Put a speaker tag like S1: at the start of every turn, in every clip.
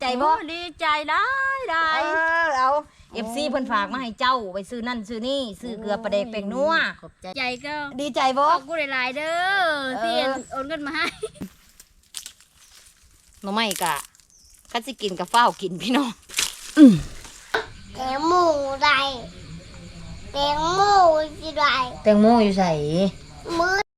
S1: ใจบ่
S2: โอ้ดีใจได้ได้
S1: เออเอาเอฟซีเพิ่นฝากมาให้เจ้าไปซื้อนั่นซื้อนี่ซื้อเกลือปลาแดกแป้งนัว
S2: ขอบใจใจก็
S1: ดีใจบ่
S2: ขอบคุณหลายๆเด้อที่
S1: เออ
S2: โอนเงินมาให้
S1: หน่อไม้กะคันสิกินกับฟ้าวกินพี่น้อง
S3: แตงโมได้แตงโมสิได้
S1: แตงโมอยู่ใส่
S3: มือ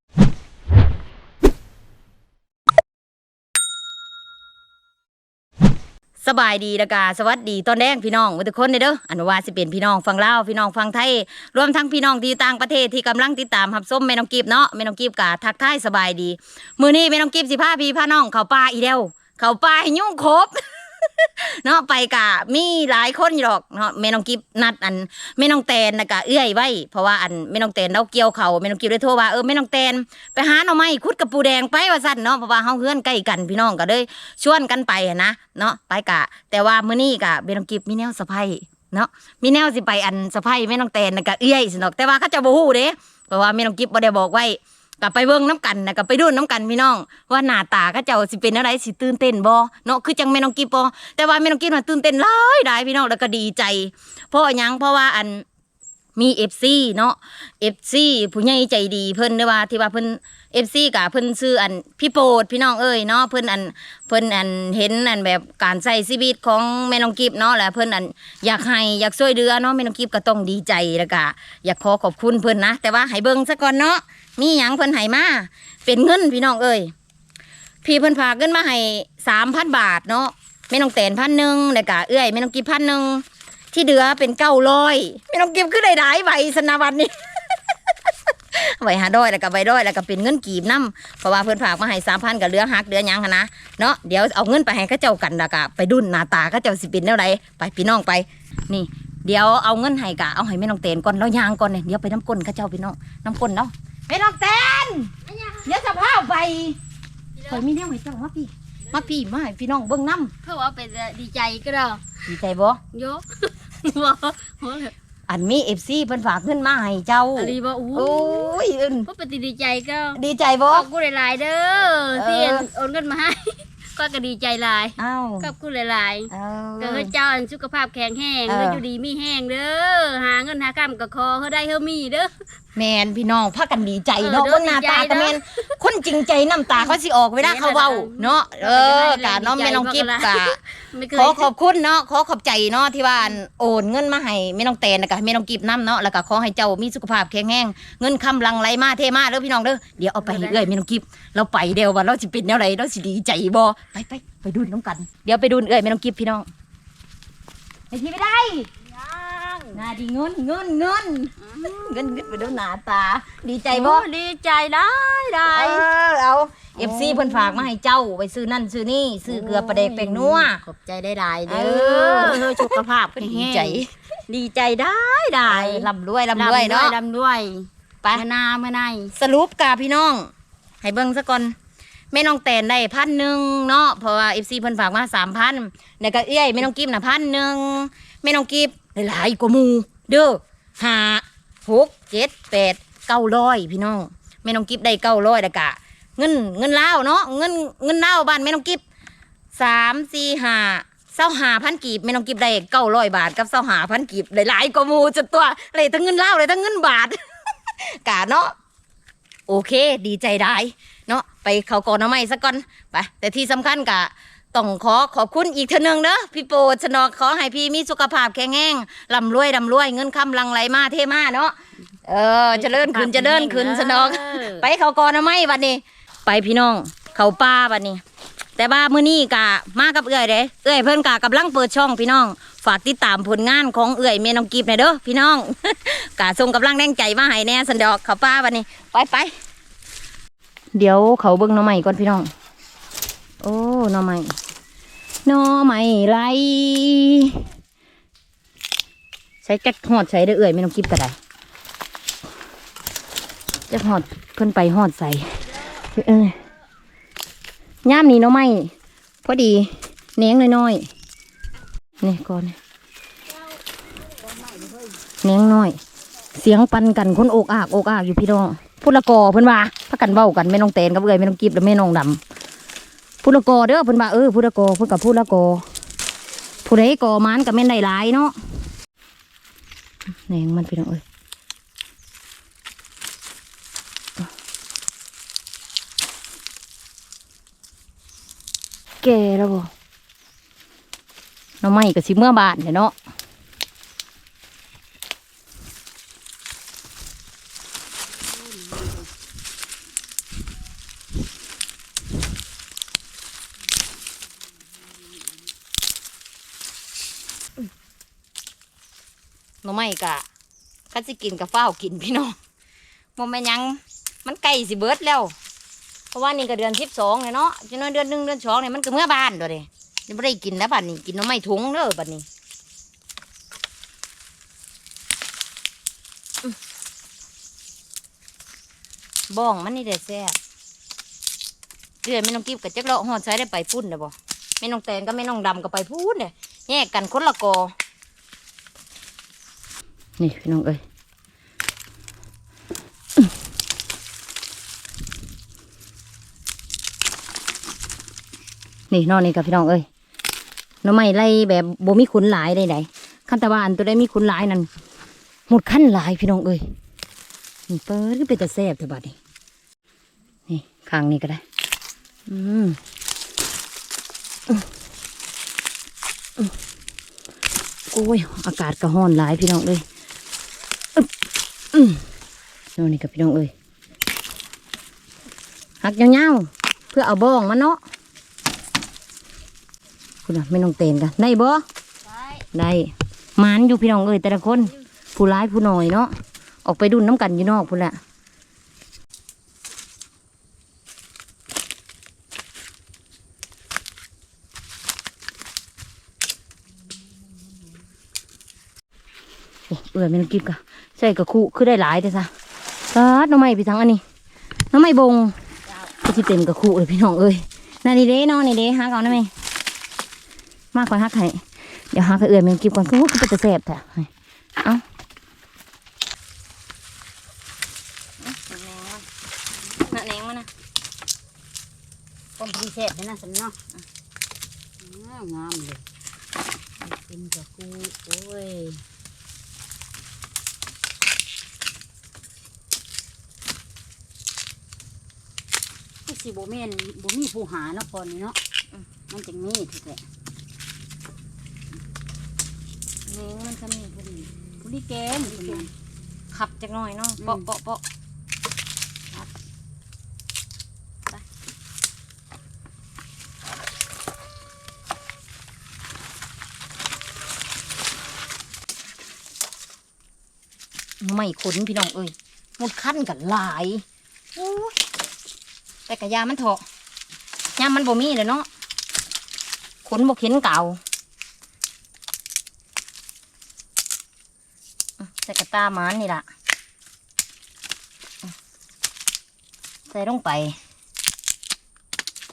S1: สบายดีแล้วกาสวัสดีตอนแดงพี่น้องทุกคนเด้ออนุวาสิเป็นพี่น้องฟังเล่าพี่น้องฟังไทย รวมทั้งพี่น้องที่ต่างประเทศที่กำลังติดตามหับส้มแม่น้องกีบเนาะแม่น้องกีบกะทักทายสบายดี มื้อนี้แม่น้องกีบสิพาพี่พาน้องเข้าป่าอีเดียวเข้าป่าให้ยุ่งครบ เนาะไปกะมีหลายคนอยู่หรอกเนาะแม่น้องกิบนัดอันแม่น้องแตนนะกะเอื้อยไว้เพราะว่าอันแม่น้องแตนเราเกี่ยวเขาแม่น้องกิบเลยโทรว่าเออแม่น้องแตนไปหาหน่อไม้ขุดกับปูแดงไปว่าสั่นเนาะเพราะว่าเฮาเฮือนใกล้กันพี่น้องก็เลยชวนกันไปนะเนาะไปกะ แต่ว่ามื้อนี้กะแม่น้องกิบมีแนวสะพายเนาะมีแนวสิไปอันสะพายแม่น้องแตนนะกะเอื้อยสิเนาะแต่ว่าเขาจะบ่ฮู้เด้เพราะว่าแม่น้องกิบบ่ได้บอกไว้ กับไปเบิ่งน้ำกันนะกับไปดูน้ำกันพี่น้อง ว่าหน้าตาเขาเจ้าสิเป็นอะไรสิตื่นเต้นบ่เนาะคือจังแม่น้องกิบบ่แต่ว่าแม่น้องกิบน่ะตื่นเต้นหลายหลายพี่น้องแล้วก็ดีใจเพราะหยังเพราะว่าอันมี FC เนาะ FC ผู้ใหญ่ใจดีเพิ่นเด้อว่าที่ว่าเพิ่น FC กะเพิ่นซื้ออันพี่โปดพี่น้องเอ้ยเนาะเพิ่นอันเพิ่นอันเห็นอันแบบการใช้ชีวิตของแม่น้องกิบเนาะแล้วเพิ่นอันอยากให้อยากช่วยเหลือเนาะแม่น้องกิบก็ต้องดีใจแล้วก็อยากขอขอบคุณเพิ่นนะ แต่ว่าให้เบิ่งซะก่อนเนาะ มีหยังเพิ่นให้มาเป็นเงินพี่น้องเอ้ยพี่เพิ่นฝากเงินมาให้สามพันบาทเนาะแม่น้องแตนพันหนึ่งแล้วก็เอื้อยแม่น้องกิบพันหนึ่งที่เหลือเป็นเก้าร้อยแม่น้องกิบคือได้หลายใบสนาวันนี้ใบหาด้อยแล้วก็ใบด้อยแล้วก็เป็นเงินกีบน้ำเพราะว่าเพิ่นฝากมาให้สามพันกับเหลือหักเหลือยังหนนะเนาะเดี๋ยวเอาเงินไปให้เขาเจ้ากันแล้วก็ไปดุนหน้าตาเขาเจ้าสิเป็นแนวใดไปพี่น้องไปนี่เดี๋ยวเอาเงินให้กะเอาให้แม่น้องเตนก่อนแล้วยางก่อนเนี่ยเดี๋ยวไปน้ำก้นเข้าเจ้าพี่น้องน้ำก้นเนาะ แม่น้องเตนเดี๋ยวจะพาไปคอยมีแนวให้เจ้ามาพี่ มาพี่มาให้พี่น้องเบิ่งน้
S2: เพื่อว่าเป็นดีใจก็ได้ำ
S1: ดีใจบ่
S2: โยกบ่โหเลย
S1: อันมีเอฟซีเพิ่นฝากเงินมาให้เจ้า
S2: อะไรบ่อู้
S1: โอ้ยอึน
S2: ก็เป็นดีใจก็
S1: ดีใจ
S2: ข
S1: บ่
S2: อบคุณหลายๆเด้อที่
S1: เออ
S2: โอนเงินมาให้ ก็ก็ดีใจหลาย
S1: เอ้า
S2: ขอบคุณหลาย
S1: เอ้า
S2: ๆก็ให้เจ้าสุขภาพแข็งแรง
S1: เออ
S2: เงินอยู่ดีมีแห้งเด้อหาเงินหาคำก็ขอเฮาได้เฮามีเด้อ
S1: แมนพี่น้องพากันดีใจเนาะ
S2: เออ
S1: เบิ่งหน้าตา
S2: ดีใจ
S1: ก็แม่นคนจริงใจน้ำตาเขาสิออกเวลาเขาเว้าเนาะเออกะเนาะแม่น้องกิฟกะ
S2: ไม่เค
S1: ข
S2: ย
S1: อขอบคุณเนาะขอขอบใจเนาะที่ว่าอันโอนเงินมาให้แม่น้องแตนแล้วก็ให้แม่น้องกิบน้ำเนาะแล้วก็ขอให้เจ้ามีสุขภาพแข็งแรงเงินคำลังไหลมาเทมาเด้อพี่น้องเด้อเดี๋ยวเอาไปให้เอื้อยแม่น้องกิบเราไปเดียวว่าเราสิเป็นแนวไหนเราสิดีใจบ่ไปไปไปดูน้องกัน เดี๋ยวไปดูเอื้อยแม่น้องกิบพี่น้องไปที่ไม่ได้นาดีเงินเงินเงินเงินเงินไปดูหน้าตา ดีใจบ่
S2: โอ้ดีใจได้ได้
S1: เออเอาเอฟซีเพิ่นฝากมาให้เจ้าไปซื้อนั่นซื้อนี่ซื้อเกลือปลาแดกแป้งนัว
S2: ขอบใจได้หลายๆ
S1: เอ
S2: เด้
S1: อ
S2: อเฮาสุขภาพแข็ง
S1: ดี
S2: แรง
S1: ใจ
S2: ดีใจได้ได้
S1: ลำรวยลำรวยเนาะ
S2: ลำด้วย
S1: ไป
S2: เมื่อนาเมื่อใน
S1: สรุปกาพี่น้อง ให้เบิ่งซะก่อน แม่น้องแตนได้พันหนึ่งเนาะเพราะว่าเอฟซีเพิ่นฝากมาสามพันแล้วก็เอ้ยแม่น้องกิฟนะพันหนึ่งแม่น้องกิฟได้หลายกว่ามูเด้อห้าหกเจ็ดแปดเก้าร้อยพี่น้องแม่น้องกิฟได้เก้าร้อยแล้วก็เงินเงินเลาเนาะเงินเงินเลาบ้านแม่น้องกิฟสามสี่ห้าเศร้าหาพันกีบแม่น้องกิฟได้เก้าร้อยบาทกับเศร้าหาพันกีบได้หลายกว่ามูจุดตัวเลยทั้งเงินเลาเลยทั้งเงินบาทกะเนาะโอเค ดีใจได้ ไปเขาก่อนเอาไม่สักก่อนไปแต่ที่สำคัญกะต้องขอขอบคุณอีกเทอนึงเนอะพี่โปรดสนอกขอให้พี่มีสุขภาพแข็งแรงลำรวยลำรวยเงินคำลังไหลมาเทมาเนาะเออเจริญขึ้นเจริญขึ้นสนอกไปเขาก่อนเอาไม่บัดนี้ ไปพี่น้อง เขาป้าบัดนี้ แต่ว่ามื้อนี้กะมากับเอื้อยเด้เอื้อยเพิ่นกะกำลังเปิดช่องพี่น้อง ฝากติดตามผลงานของเอื้อยเมน้องกีบหน่อยเด้อพี่น้องกะส่งกำลังแรงใจมาให้แน่สันดอกเขาป้าบัดนี้ ไปไป เดี๋ยวเขาเบิ่งหน่อไม้ก่อนพี่น้อง โอ้หน่อไม้หน่อไม้ไรใช้แจ็คหอดใช้เด้เอื้อยเมน้องกีบก็ไดจ็คหอดขึ้นไปหอดใส่เออย่ามนี้น่อไม้พอดีเน้งน้อยๆนี่ก่อนเน้งน้อย เสียงปันกันคนโอกอากโอกอากอยู่พี่น้อง พุทธกอเพิ่นว่าพักกันเว้ากันแม่น้องแตนกับเอ้ยแม่น้องกิบและแม่น้องดำพุทธกอเด้อเพิ่นว่าเออพุทธกอเพิ่นกับพุทธกอผู้ใดกอมันก็แม่นได้หลายเนาะแหนงมันพี่น้องเอ้ยแก่แล้วบ่น้ำไม้ก็สิเมื่อบานเนาะหน้ำไม้กะ คันสิกินกับฟ้าวกินพี่น้องบ่แม่ยังมันใกล้สิเบิดแล้ว เพราะว่านี่ก็เดือนสิบสองเลยเนาะจังน้อยเดือนหนึ่งเดือนสองเนี่ยมันก็เมื่อบานตัวเด้ยังไม่ได้กินแล้วบัดนี้กินน้ำไม้ถุงเด้อบัดนี้บ้องมันนี่เด็ดแซ่บเดือนไม่น้องกิบกับจักเลาะหอดใช้ได้ไปพุ่นเด้อบ่ไม่น้องแตนก็ไม่น้องดำก็ไปพุ่นเนี่ยแยกกันคนละกอ นี่พี่น้องเอ้ยนี่นอนนี่กับพี่น้องเอ้ยน้ำไม้ไล่แบบบ่มีขุนหลายใดๆขั้นตะวาอันตัวได้มีขุนหลายนั่นหมดขั้นหลายพี่น้องเอ้ยนี่เปิดก็เป็นแต่แซ่บแต่บัดนี้นี่ข้างนี้ก็ได้ อืมโอ้ย อากาศก็ร้อนหลายพี่น้องเอ้ย อืมนอนนี่กับพี่น้องเอ้ยหักยาวๆเพื่อเอาบ้องมาเนาะคุณน่ะไม่น้องเตนกันได้บ่
S2: ใช่
S1: ได้หมานอยู่พี่น้องเอ้ยแต่ละคน ผู้ร้ายผู้น้อยเนาะออกไปดุนน้ำกันอยู่นอกพุ่นแหละโอ้เอื่อยไม่ต้องกินกะ ใส่กะคูคือได้หลายแต่ซะซาดน้ำไม้พี่ทั้งอันนี้น้ำไม้บงก็ที่เต็มกะคูเลยพี่น้องเอ้ยนันดีเด้น้องนี่เด้หาเก่านะแม่มากกว่าฮักให้เดี๋ยวฮักให้เอื่อยแมงกิบก่อนคือว่าคือเป็นตะแสบแท้ให้เอ้าแหนงมันน่ะแหนงมันนะ
S2: ต้มพิเศษเลยนะสำเนาะอ่างามเลยเป็นกระกูโอ้ย สิบ่แม่นบ่มีผู้หาเนาะก่อนนี่เนาะอืมมันจังมีทีแท้
S1: แหนงมันจะมีพอดี
S2: ผู้ดีแกงผู้ดีแกง
S1: ขับจักหน่อยเนาะ
S2: อืม
S1: เปาะเปาะเปาะไม่ขนพี่น้องเอ้ยหมดขั้นกันหลายโอ้ย แต่กะยามันเถอะยามันบ่มีเลยเนาะขนบ่เข็นเก่าใส่กระตาหมันนี่ล่ะ ใส่ลงไป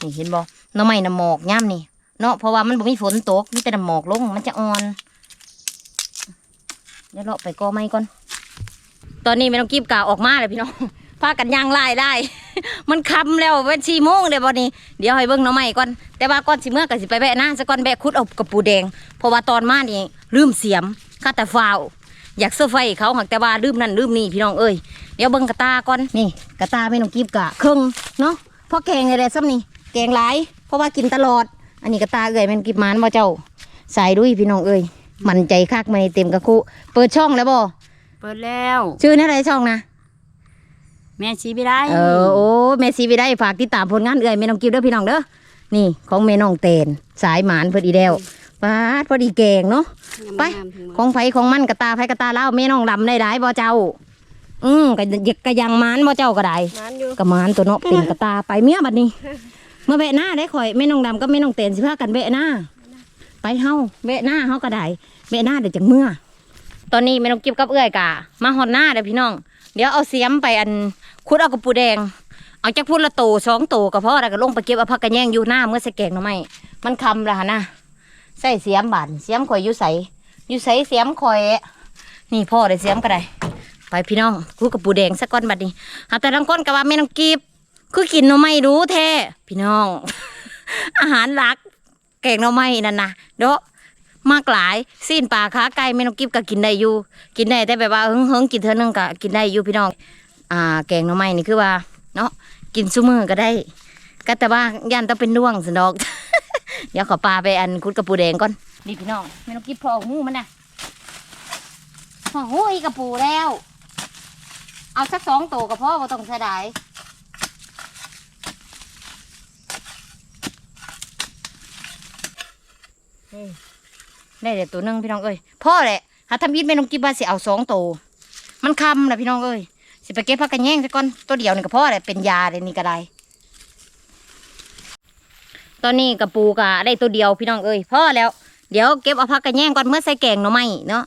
S1: นี่เห็นบ่น้ำไม้น้ำหมอกย่ามนี่ เนาะเพราะว่ามันบ่มีฝนตกมีแต่น้ำหมอกลง มันจะอ่อน เดี๋ยวเราไปกอไม้ก่อน ตอนนี้ไม่ต้องกีบกาวออกมาเลยพี่น้องพากันย่างไล่ได้ มันคำแล้วเป็นชีโมงเดี๋ยวบอนี้เดี๋ยวให้เบิ้งหน้องใหม่ก่อนแต่ว่าก่อนสิเมื่อก็สิไปแบะหน้าซะก่อนแบะคุดเอากระปูแดงเพราะว่าตอนมานี่ลืมเสียมข้าแต่ฟาวอยากเสื้อร์ไฟเขาหักแต่ว่าลืมนั่นลืมนี่พี่น้องเอ้ยเดี๋ยวเบิ้งกระตาก่อนนี่กระตาไม่ต้องกีบกะครึ่งเนาะเพราะแกงอะไรซ้ำนี่แกงหลายเพราะว่ากินตลอด อันนี้กระตาเอ้ยแมันกิบหมันบ่เจ้าใส่ด้วยพี่น้องเอ้ยมันใจคักมาในเต็มกระคุเปิดช่องแล้วบ่
S2: เปิดแล้ว
S1: ชื่อนั่นอะไรช่องนะ
S2: แม่ชี้ไม่ได้
S1: เออโอ้เมซีไปได้ฝากติดตามผลงานเอื่อยเมน้องกิวเด้อพี่น้องเด้อนี่ของเมน้องเตนสายหมานพอดีแล้วปาดพอดีแกงเนาะไป
S2: งามๆถึง
S1: ของไฟของมันกระตาไฟกระตาเล่าเมน้องดำได้ได้บ่เจ้า อืมกะยกกะยังหมานบ่เจ้าก็ได้
S2: มันอยู่
S1: กะหมานตัวเนาะเป็นกระตาไปเมียบัดนี้เมื่อแบะหน้าได้ข่อยเมน้องดำก็เมน้องเตนสิพากันแบะหน้าไปเฮาแบะหน้าเฮาก็ได้แบะหน้าเดี๋ยวจังเมื่อ ตอนนี้เมน้องกิบกับเอื้อยกะมาฮอดหน้าเด้อพี่น้อง เดี๋ยวเอาเสียมไปอัน คุดเอากระปูแดง เอาจากพูดละโตสองโตก็พอแล้วก็ลงไปเก็บเอาผักกระแยงอยู่หน้าเมื่อใส่แกงหน่อไม้มันคำละหั่นนะใส่เสียมบานเสียมข่อยอยู่ใสอยู่ใสเสียมข่อย นี่พ่อได้เสียมก็ได้ไปพี่น้องคุดกับปูแดงสักก้อนบัดนี้เอาแต่ลังก้นกับว่าแม่น้องกีบคือกินหน่อไม้รู้แท้พี่น้อง อาหารหลักแกงหน่อไม้นั่นนะเด้อมากหลายซีนปลาขาไก่แม่นกกิบก็กินได้อยู่ กินได้แต่แบบว่าเฮิงเฮิงๆกินเท่านึงก็กินได้อยู่พี่น้อง อ่าแกงหน่อไม้นี่คือว่า เนาะกินซุมือก็ได้ก็แต่ว่าย่านต้องเป็นด้วงสิดอกเดี๋ยวขอปลาไปอันคุดกระปูแดงก่อนนี่พี่น้องแม่นกกิบพอหูมันนะพอหูอีกระปูแล้ว เอาสักสองตัวก็พอบ่ต้องเสียดายได้แต่ตัวหนึงพี่น้องเอ้ยพ่อแหละหาทำยิดแม่น้องกิบว่าสิเอาสองตัวมันคำนะพี่น้องเอ้ย สิไปเก็บผักกระแยงซะก่อนตัวเดียวนี่ก็พ่อแหละเป็นยาเลยนี่ก็ได้ ตอนนี้กระปูกะได้ตัวเดียวพี่น้องเอ้ยพ่อแล้ว เดี๋ยวเก็บเอาผักกระแยงก่อนเมื่อใส่แกงหน่อไม้เนาะ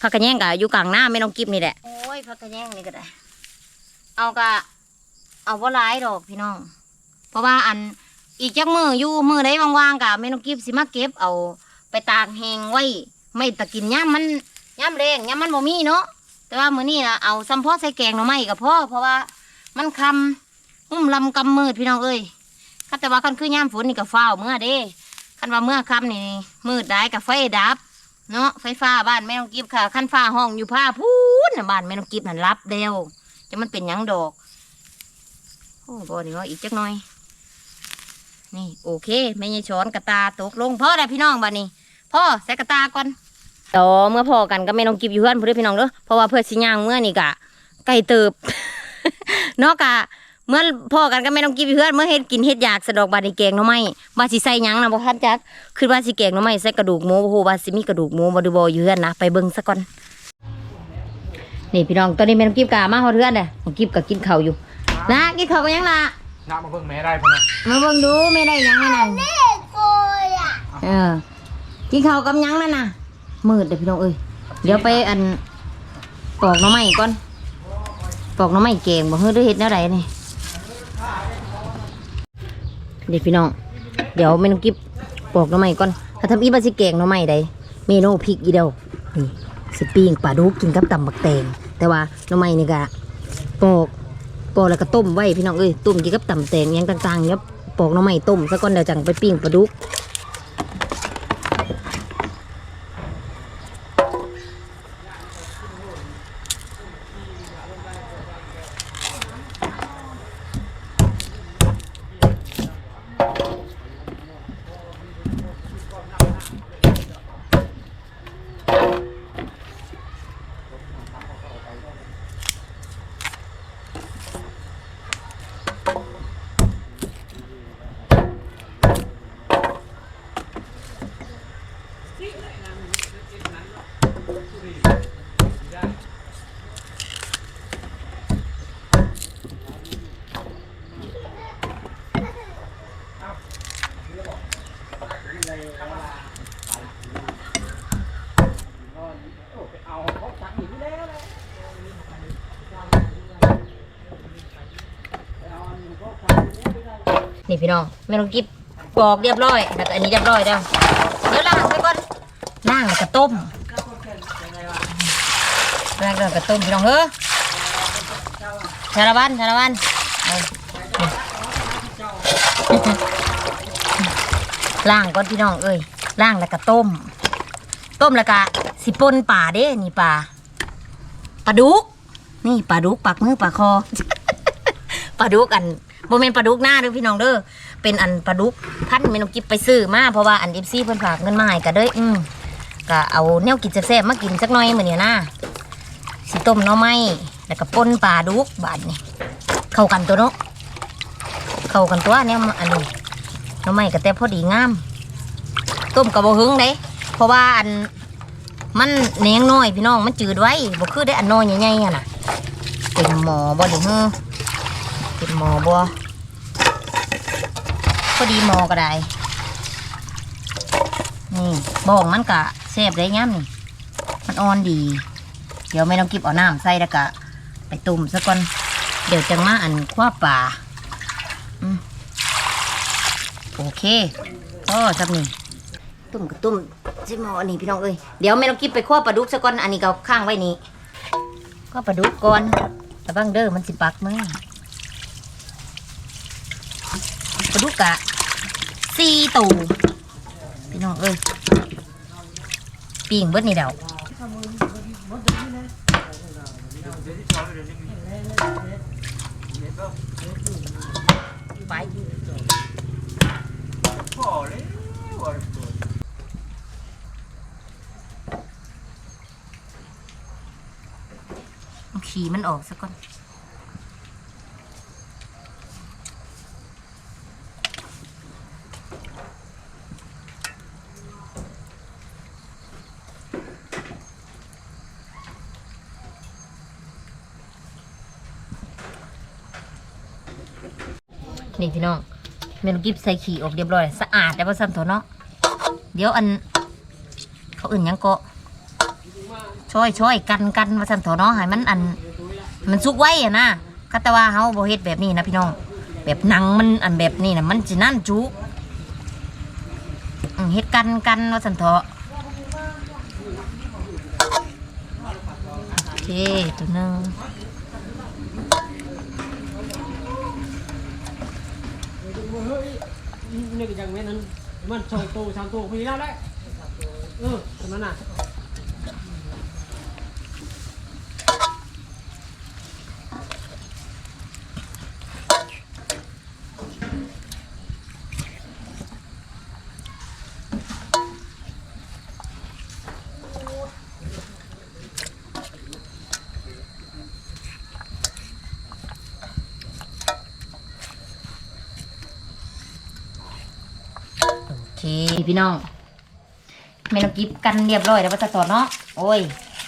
S1: ผักกระแยงกะอยู่กลางหน้าแม่น้องกิบนี่แหละโอ้ยผักกระแยงนี่ก็ได้ เอากะเอาว่าร้ายดอกพี่น้อง เพราะว่าอันอีกจักมืออยู่มือได้ว่างๆกะแม่น้องกิบสิมาเก็บเอาไปตากแห้งไว้ ไม่ตะกินย่ามันย่ามแรงย่ามมันบ่มีเนาะ แต่ว่ามื้อนี้นะเอาซ้ำพ่อใส่แกงหน่อไม้กับพ่อเพราะว่ามันคำหุ้มลำกำมืดพี่น้องเอ้ยคันแต่ว่าคันคือย่ามฝนนี่ก็ฟ้าเมื่อเด้คันว่าเมื่อคำนี่มืดได้กับไฟดับ เนาะไฟฟ้าบ้านแม่น้องกิบค่ะคันฟ้าห้องอยู่ผ้าพูนน่ะบ้านแม่น้องกิบนั่นรับเดียวจะมันเป็นยังดอกโอ้บ่ดีว่าอีกจักหน่อย นี่โอเคแม่ยายช้อนกระตาตกลงพ่อได้พี่น้องบ้านนี้พ่อใส่กระตาก่อน ต่อเมื่อพอกันก็ไม่ต้องกิบอยู่เพื่อนเพื่อนพี่น้องเด้อเพราะว่าเพื่อนสิย่างเมื่อนี่กะไก่เติบเนาะกะเมื่อพอกันก็ไม่ต้องกิบอยู่เพื่อนเมื่อเฮ็ดกินเฮ็ดอยากสะดอกบาดในแกงหน่อไม้บาสิใส่หยังนะบ่ทันจักคือว่าสิแกงหน่อไม้ใส่กระดูกหมูบ่ฮู้ว่าสิมีกระดูกหมูบ่ดูบ่อยู่เพื่อนนะไปเบิ่งซะก่อนนี่พี่น้องตอนนี้แม่ต้องกิบกะมาฮอดเพื่อนเด้อของกิบก็กินข้าวอยู่นะกินข้าวกันยังล่ะ
S4: น้ามาเบิ่งแม่ได้พะนะ
S1: มาเบิ่งดูไม่ได้หยังไงนั่น
S3: เด็กโกยอะ
S1: เออกินข้าวกับหยังนั่นน่ะ มืดเดี๋ยวพี่น้องเอ้ยเดี๋ยวไปอันปอกหน้ำไม้ก่อนปอกหน้ำไม้แกงบ่เฮ้ยด้วยเฮ็ดแนวใดนี่เดี๋ยวพี่น้อง เดี๋ยวไม่ต้องกิบปอกหน้ำไม้ก่อนถ้าทำอีบาสิแกงหน้ำไม้ใดเมนูพริกอีเดียวนี่สิปิ้งปลาดุกกินกับตำบักแตงแต่ว่าหน้ำไม้นี่ก็ปอกปอกแล้วก็ต้มไว้พี่น้องเอ้ยต้มกินกับตำแตงหยังต่างๆเนี้ยปอกหน้ำไม้ต้มซะก่อนเดี๋ยวจังไปปิ้งปลาดุก นี่พี่น้องไม่ต้องกิบปอกเรียบร้อยแล้วก็อันนี้เรียบร้อยแล้วเดี๋ยวล้างไปก่อนล้างแล้วก็ต้มล้างแล้วก็ต้มพี่น้องเฮ้อชาละวันชาละวันล้างก่อนพี่น้องเอ้ยล้างแล้วก็ต้ม ต้มแล้วก็สิปนป่าเด้ นี่ป่าปลาดุก นี่ปลาดุกปากมือปากคอปลาดุกอัน โมเมนปลาดุกหน้าเด้อพี่น้องเด้อเป็นอันปลาดุกพันเมนูกิบไปซื้อมาเพราะว่าอันเอฟซีเพิ่นฝากเงินมาให้ก็เด้ออืมก็เอาแนวกินแซ่บๆมากินสักหน่อยมื้อนี้นะสิต้มหน่อไม้แล้วก็ป่นปลาดุกบาดนี่เข้ากันตัวเนาะเข้ากันตัวเนี่ยอันนี้หน่อไม้ก็แต่พอดีงาม ต้มกับบ่หึงเด้เพราะว่าอันมันแหนงน้อยพี่น้องมันจืดไว้บ่คือได้อันน้อยใหญ่ๆน่ะเต็มหมอบ่ด้เฮ้อเป็นหมอบัว พอดีมอก็ได้ นี่บองมันกะแซ่บได้ย่ำนี่ มันอ่อนดี เดี๋ยวไม่ต้องกิบเอาน้ำใส่แล้วก็ไปตุ่มซะก่อน เดี๋ยวจังมาอันคว้าป่าอโอเคก็จับนี่ตุ่มกับตุ่มใช่มออันนี้พี่น้องเอ้ยเดี๋ยวไม่ต้องกิบไปคว้าปลาดุกซะก่อน อันนี้ก็ข้างไว้นี่ก็ปลาดุกก่อนแต่บ้างเด้อมันสิปักไหม ปลาดุกกะสี่ตูพี่น้องเอ้ยปิ้งเบิดนี่เดาไปขี่มันออกซะก่อน นี่พี่น้องเมนกิฟใส่ขี่ออกเรียบร้อยสะอาดแล้วพอสั่นเถอะเนาะเดี๋ยวอัน เขาอื่นยังก็ช่วยช่วยกันกันมาสั่นเถอะเนาะให้มันอัน มันสุกไว้อะนะก็แต่ว่าเฮาบ่เฮ็ดแบบนี้นะพี่น้อง แบบหนังมันอันแบบนี้นะมันสินั่นจุกเฮ็ดกันกันว่าซั่นเถอะโอเคตัวนึง เฮ้ย
S4: นี่ก็ยังแม่นั้นมันสองตัวสามตัวพอดีแล้วได้เออตรงนั้นน่ะ
S1: พี่น้องเมนูกิฟกันเรียบร้อยแล้วว่าจะต่อเนาะโอ้ย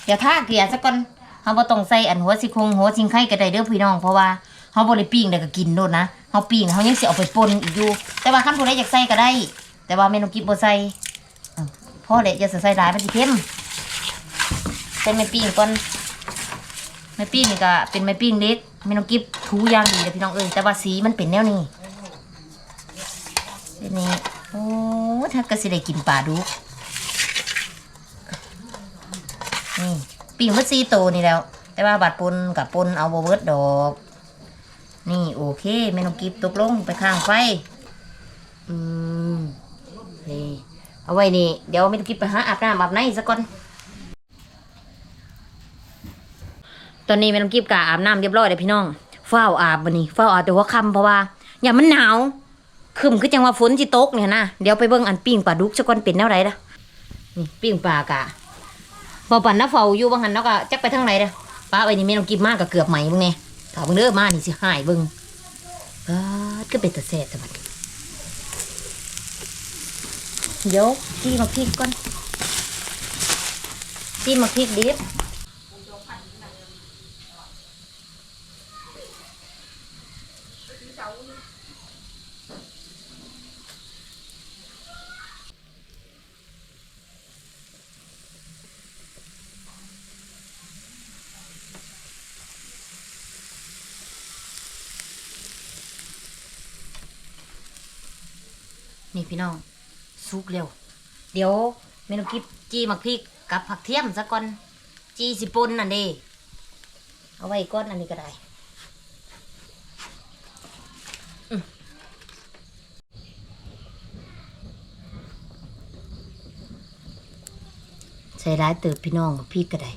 S1: เดี๋ยวถ้าเกลี่ยซะก่อนเฮาบ่ต้องใส่อันหัวสิโครงหัวสิงไข่ก็ได้เด้อพี่น้องเพราะว่าเฮาบ่ได้ปิ้งได้ก็กินโดดนะเฮาปิ้งเฮายังเสิเอาไปปนอีกอยู่ แต่ว่าคันผู้ใดอยากใส่ก็ได้ แต่ว่าเมนูกิฟบ่ใส่อ้าวพ่อเด็อย่าใส่หลายมันสิเค็มใส่ไม่ปิ้งก่อนไม่ปิ้งนี่ก็เป็นไม่ปิ้งเล็กเมนูกิฟถูย่างดีเลยพี่น้องเอ้ยแต่ว่าสีมันเป็นแนวนี้นี้ อ้ถ้าก็สิได้กินปลาดุกนี่ปิ้งมัดซีโตนี่แล้ว แต่ว่าบัดปนกับปนเอาบเบิดดอก นี่โอเคเมนูกิบตกลงไปข้างไฟ อืม นี่ เอาไว้นี่ เดี๋ยวเมนูกิบไปหาอาบน้ำอาบในซะก่อน ตอนนี้เมนูกิบกะอาบน้ำเรียบร้อยเลยพี่น้องเฝ้าอาบบันนี้เฝ้าอาบแต่ว่าคำเพราะว่า อย่ามันหนาว คึมคือจังว่าฝนจิตกเนี่ยนะเดี๋ยวไปเบิ่งอันปิ้งปลาดุกซะก่อนเป็นแนวไรล่ะนี่ปิ้งปลากะพอปั่นน้าเฝ้าอยู่บางหันเนาะก็จักไปทางไหนเด้อป้าไว้นี่แม่ต้องกินมากก็เกือบไหมเบิ่งไงถ้าเบิ่งเด้อมานี่สิหายเบิ่งปาดก็เป็นตะแซ่บแต่บัดเดี๋ยวจี้มาพริกก่อนจี้มาพริกดิบนี่ พี่น้องสุกเร็ว เดี๋ยวเมนูกิบจี้มาพริกกับผักเทียมซะก่อนจีสิปนนั่นเด้เอาไว้ก้อนอันนี้ก็ได้ใส่ร้ายเติบพี่น้องพี่ก็ได้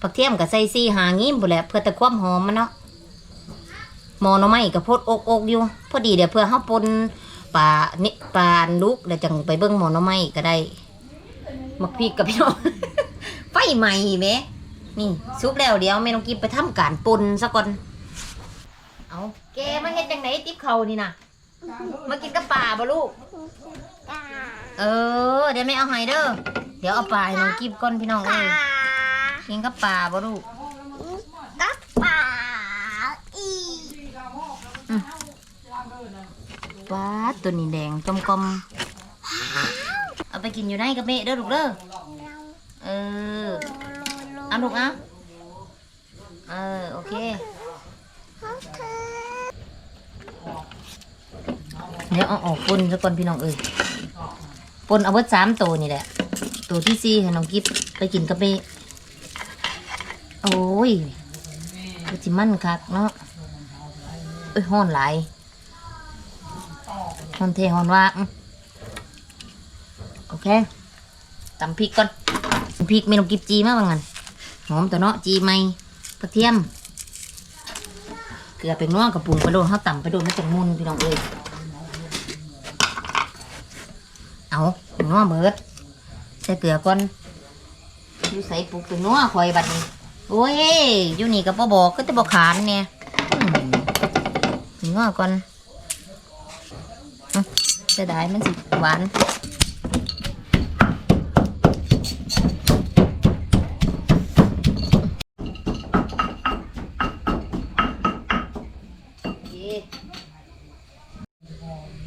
S1: ผักเทียมกับใส่ซีหางิ้มบุแหละเพื่อแต่ความหอมมันเนาะหมอนอไม้กับพดอกอกอยู่ พอดีเดี๋ยวเพื่อเฮาปน ปลานิปลาลุกแล้วจังไปเบิ่งหมอหน่อไม้ก็ได้มักพี่กับพี่น้อง ไฟใหม่แหมนี่ซุปแล้วเดี๋ยวแม่น้องกินไปทำการปนซะก่อน เอาแกมาเฮ็ดจังไหนติ๊บเขานี่นะมากินกับป่าบ่ลูก
S3: ตา
S1: เออ เดี๋ยวไม่เอาให้เด้อ เดี๋ยวเอาปลาให้น้องกิบก่อนพี่น้องเอ้
S3: ตาย
S1: กินกับปลาบ่ลูก
S3: กับป่าอี
S1: ปลาตัวนี้แดงจมกลมเอาไปกินอยู่ในกับแม่เด้อลูกเด้อเออเอาลูกเอาเออโอเคเดี๋ยวเอาออกปนซะก่อนพี่น้องเอ้ยปนเอาเบิดสามตัวนี่แหละ ตัวที่สี่ให้น้องกิฟไปกินกับเบะโอ้ยกูจิมันคักเนาะเอ้ยห้อนหลาย ห้อนเทหอนว่าโอเคตำพริกก่อนพริกเมนูกิบจีมาบางงันหอมตัวเนาะจีไม่กระเทียมเกลือเป็นนัวกับปรุงไปโดนเขาวต่ำไปโดนไมันจะมุนพี่น้องเอ้ยเอานัวเบิดใส่เกลือก่อนอยู่ใส่ปลูกเป็นนัวคอยบัดนี้โอ้ยอยู่นี่กับพ่บอกก็จะบอกขานเนี่ยนัวก่อน จะได้มันสิหวานน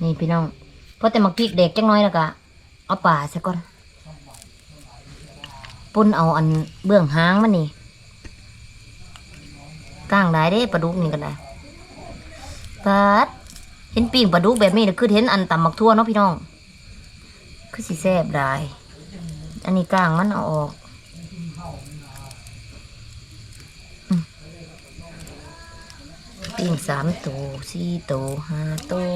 S1: ี่พี่น้องพอแต่มักพริกเด็กจังน้อยแล้วก็เอาป่าซะก่อนปุ่นเอาอันเบื้องหางมันนี่ก้างได้เด้ปลาดุกนี่กันได้ปัด เห็นปิ้งปลาดุกแบบนี้คือเห็นอันตำมักทั่วเนาะพี่น้อง คือสิแซ่บได้อันนี้ก้างมันเอาออกปิ้งสามตัวสี่ตัวห้าตัว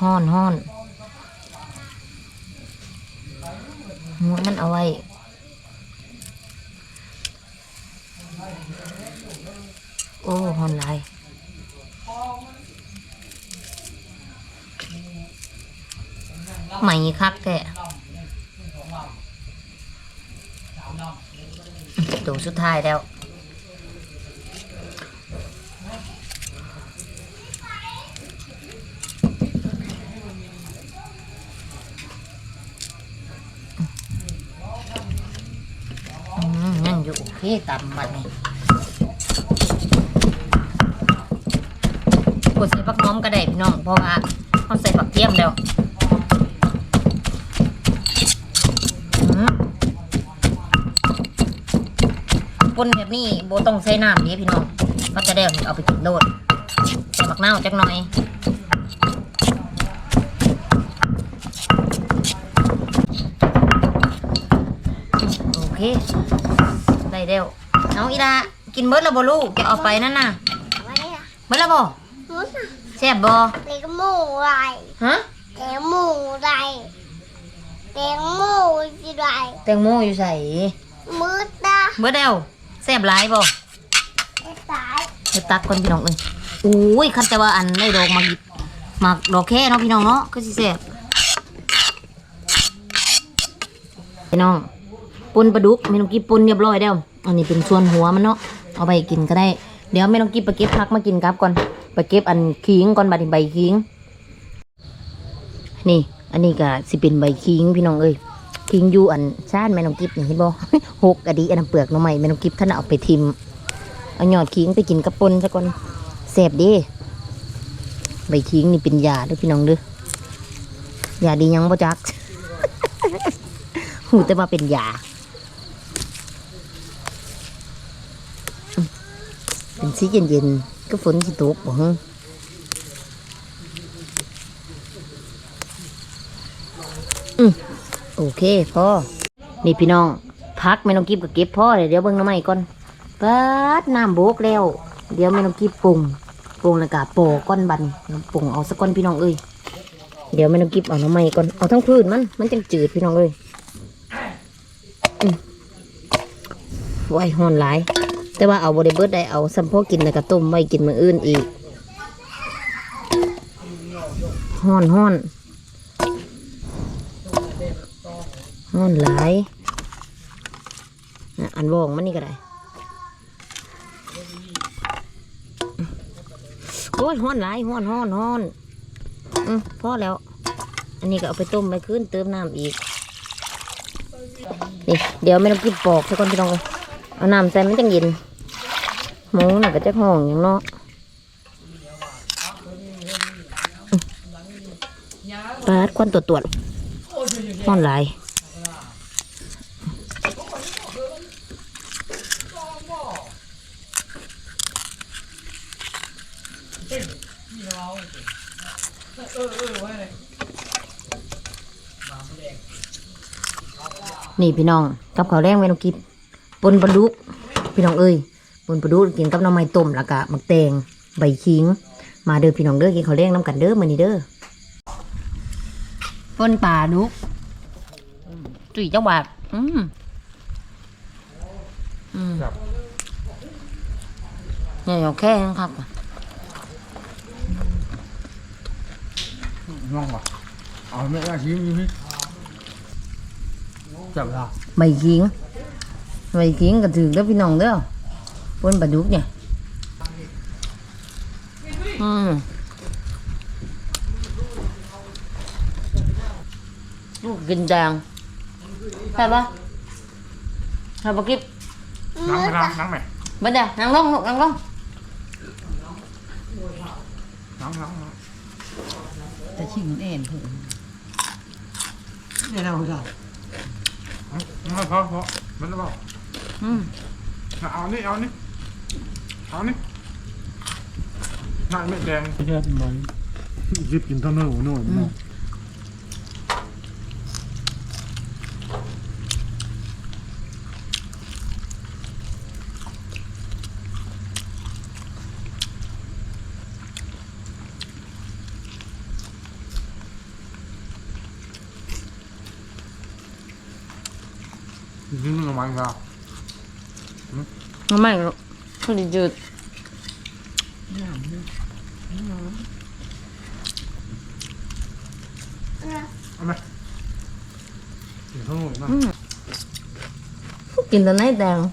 S1: ห้อนห้อนหัวมันเอาไว้โอ้หอนลาย ใหม่คักแท้ตัวสุดท้ายแล้ว ยังอยู่โอเคตามบัดนี้กดใส่ผักน้อมก็ได้พี่น้อง เพราะว่าเขาใส่ผักเทียมแล้ว ปนแบบนี้โบต้องใส่น้ำเด้พี่น้องเขาจะได้เอาไปกินโดดใส่ผักเน่าวจักหน่อยโอเคได้เร็วเอาอีดากินเบิดแล้วบ่ลูกจะเอาไปนั่นน่ะ
S3: ไว้อะ
S1: เบิดแล้วบ่
S3: มุส
S1: แซ่บบ่
S3: เต็งหมูไร
S1: ฮะ
S3: เต็งหมูไรเต็งหมูสิไร
S1: แตงโมอยู่ใส่
S3: มืดตา
S1: เบิดแล้วแซ่บหลายบ่
S3: ไอ้สาย
S1: เดี๋ยวตักก่อนพี่น้องเอ้ยอุ้ยคันแต่ว่าอันได้ดอกมาหยิบมาดอกแค่เนาะพี่น้องเนาะก็สิแซ่บพี่น้องปุนปลาดุกแม่น้องกิบปุนเรียบร้อยแล้วอันนี้เป็นส่วนหัวมันเนาะเอาไปกินก็ได้ เดี๋ยวแม่น้องกิบไปเก็บผักมากินครับก่อนไปเก็บอันขิงก่อนบัดนี้ใบขิง นี่ อันนี้ก็สิเป็นใบขิงพี่น้องเอ้ย ขิงอยู่อันชาติแม่น้องกิบนี่เห็นบ่หกอดีอันเปลือกน่อไม้แม่น้องกิบท่านเอาไปทิมเอายอดขิงไปกินกับปนซะก่อนแซ่บดีใบขิงนี่เป็นยาด้วยพี่น้องด้อยยาดียังบ่จักหูแต่ว่าเป็นยาเป็นสีเย็นๆก็ฝนสิตกบ่ฮะ โอเคพ่อนี่พี่น้องพักไม่ต้องกิบกับเก็บพ่อเดี๋ยวเดี๋ยวเบิ่งน้ำใหม่ก่อนเปิดน้ำโบกแล้ว เดี๋ยวไม่ต้องกิบปรุงปรุงแล้วก็โปะก้อนบันปรุงเอาสักก้อนพี่น้องเอ้ยเดี๋ยวไม่ต้องกิบเอาน้ำใหม่ก่อนเอาทั้งพืชมันมันจังจืดพี่น้องเอ้ยอืมไว้ห่อนหลาย แต่ว่าเอาบริเบิดได้เอาสัมพอกินแล้วก็ต้มไว้กินมืออื่นอีกห่อนห่อน ห้อนหลายอันวองมันนี่ก็ได้โอ้ยห้อนหลายห้อนห้อนห้อนอืมพอแล้ว อันนี้ก็เอาไปต้มไปขึ้นเติมน้ำอีกนี่เดี๋ยวไม่ต้องกินปอกสักคนพี่น้องเอาน้ำใส่มันจังเย็นหมูน่ะก็จะห้องอย่างเนาะปาดควันตัวตัวห้อนหลาย นี่พี่น้องกับข้าวแรงเมนูกิบปนปลาดุก พี่น้องเอ้ยปนปลาดุกกินกับน้ำไม้ต้มแล้วก็มักแตงใบขิง มาเด้อพี่น้องเด้อกินข้าวแรงน้ำกันเด้อมื้อนี้เด้อปนปลาดุกจุ๋ยจังหวัดอืมอืมเนี่ยเอาแค่ครับ
S5: น้องว่ะเอาไม่ได้ชิมอยู่พี่ จับละ
S1: ใบขิงใบขิงก็ถือแล้วพี่น้องเด้อปนปลาดุกเนี่ยอืมลูกกินแดงใช่ปะใช่ปะกิ๊บ
S5: น้ำไหมน้ำน้ำไหม
S1: bên đây nắng lông nắng lông
S5: น้ำน้ำน้
S2: แต่ชิมเอ็นเถอะเดี๋ยวเราเราำ
S5: ไม่พอพอมันจะบอก
S1: ừ.
S5: เอานี่เอานี่เอานี่หน้าไม่แดง
S4: แค่มันยึดกินเท่านั้นหัวโน่นเนาะ
S5: ยืนลงมาอีกแล้ว
S1: nó mày không đi trượt
S5: เอาไหมถึงทั้งหมดนะ
S1: kinh tao nấy đàn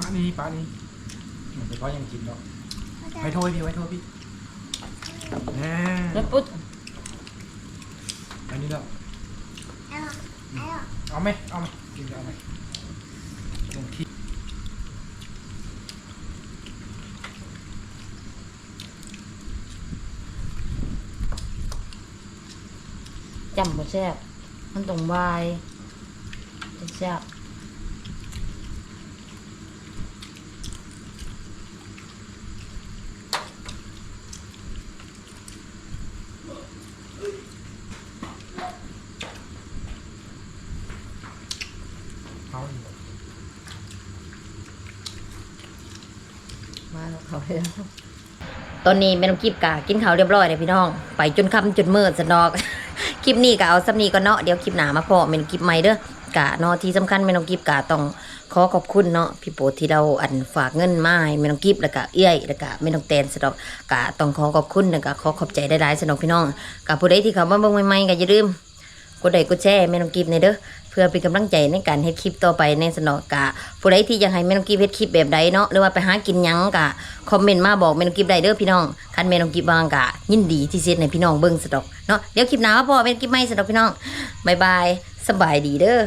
S5: ป้านี่ป้านี่มันจะก็ยังกินเนาะไว้โทษพี่ไว้โทษพี่แน่
S1: nó put
S5: อันนี้แล้วเอาไหมเอาไหมกินจะเอาไหมลงที่
S1: chầm một xe ăn tổng bài xe
S5: เอา
S1: แล้วตอนนี้แม่น้องกิบกะกินข้าวเรียบร้อยเลยพี่น้อง ไปจนค่ำจนมืดสนอก คลิปนี้ก็เอาสำนีก็เนาะเดี๋ยวคลิปหนามาพอแม่น้องกิบใหม่เด้อกะเนาะที่สำคัญแม่น้องกิบกะต้องขอขอบคุณเนาะพี่โปรที่เราอันฝากเงินมาให้แม่น้องกิบแล้วก็เอื้อยแล้วก็แม่น้องแตนสนอกกะต้องขอขอบคุณแล้วก็ขอขอบใจได้หลายๆสนอกพี่น้องกะผู้ใดที่เขามาเบิ่งใหม่ๆก็อย่าลืมกดไลค์กดแชร์แม่น้องกิฟในเด้อ พื่อเป็นกำลังใจในการเฮ็ดคลิปต่อไปในสนอกกะผู้ใดที่อยากให้แม่น้องกิฟเฮ็ดคลิปแบบใดเนาะหรือว่าไปหากินหยังกะคอมเมนต์มาบอกแม่น้องกิฟได้เด้อพี่น้องคันแม่น้องกิฟบางกะ ยินดีที่สิเซ็ดในพี่น้องเบิ่งสะดอกเนาะเดี๋ยวคลิปหน้ามาพอแม่น้องกิฟใหม่สะดอกพี่น้องบายบายสบายดีเด้อ